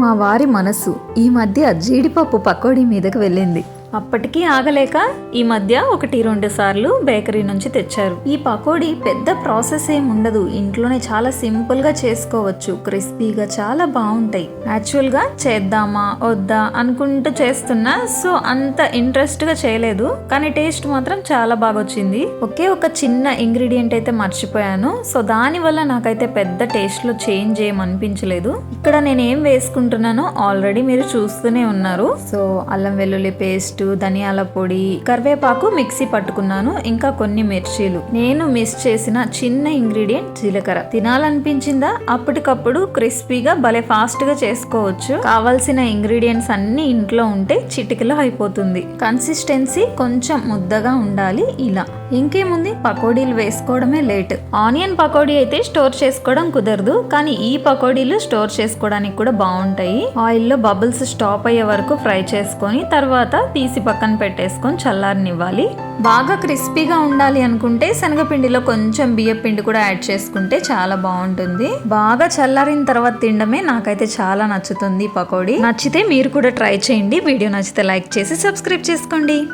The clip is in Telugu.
మా వారి మనసు ఈ మధ్య జీడిపప్పు పకోడీ మీదకు వెళ్ళింది. అప్పటికీ ఆగలేక ఈ మధ్య ఒకటి రెండు సార్లు బేకరీ నుంచి తెచ్చారు. ఈ పకోడీ పెద్ద ప్రాసెస్ ఏం ఉండదు. ఇంట్లోనే చాలా సింపుల్గా చేసుకోవచ్చు. క్రిస్పీగా చాలా బాగుంటాయి. యాక్చువల్గా చేద్దామా వద్దా అనుకుంటూ చేస్తున్నా సో అంత ఇంట్రెస్ట్గా చేయలేదు. కానీ టేస్ట్ మాత్రం చాలా బాగా వచ్చింది. ఒకే ఒక చిన్న ఇంగ్రీడియంట్ అయితే మర్చిపోయాను. సో దాని వల్ల నాకైతే పెద్ద టేస్ట్లో చేంజ్ ఏమనిపించలేదు ఇక్కడ నేనేం వేసుకుంటున్నానో ఆల్రెడీ మీరు చూస్తూనే ఉన్నారు. సో అల్లం వెల్లుల్లి పేస్ట్ ధనియాల పొడి కరివేపాకు మిక్సీ పట్టుకున్నాను ఇంకా కొన్ని మిర్చీలు. నేను మిస్ చేసిన చిన్న ఇంగ్రీడియంట్ జీలకర్ర. తినాలనిపించిందా? అప్పటికప్పుడు క్రిస్పీగా భలే ఫాస్ట్గా చేసుకోవచ్చు. కావాల్సిన ఇంగ్రీడియంట్స్ అన్ని ఇంట్లో ఉంటే చిటికలో అయిపోతుంది. కన్సిస్టెన్సీ కొంచెం ముద్దగా ఉండాలి ఇలా. ఇంకేముంది? పకోడీలు వేసుకోవడమే లేట్. ఆనియన్ పకోడీ అయితే స్టోర్ చేసుకోవడం కుదరదు కానీ ఈ పకోడీలు స్టోర్ చేసుకోవడానికి కూడా బాగుంటాయి. ఆయిల్లో బబుల్స్ స్టాప్ అయ్యే వరకు ఫ్రై చేసుకొని తర్వాత తీసి పక్కన పెట్టేసుకొని చల్లారనివ్వాలి. బాగా క్రిస్పీగా ఉండాలి అనుకుంటే శనగపిండిలో కొంచెం బియ్య పిండి కూడా యాడ్ చేసుకుంటే చాలా బాగుంటుంది. బాగా చల్లారిన తర్వాత తినడమే నాకైతే చాలా నచ్చుతుంది పకోడీ. నచ్చితే మీరు కూడా ట్రై చేయండి. వీడియో నచ్చితే లైక్ చేసి సబ్స్క్రైబ్ చేసుకోండి.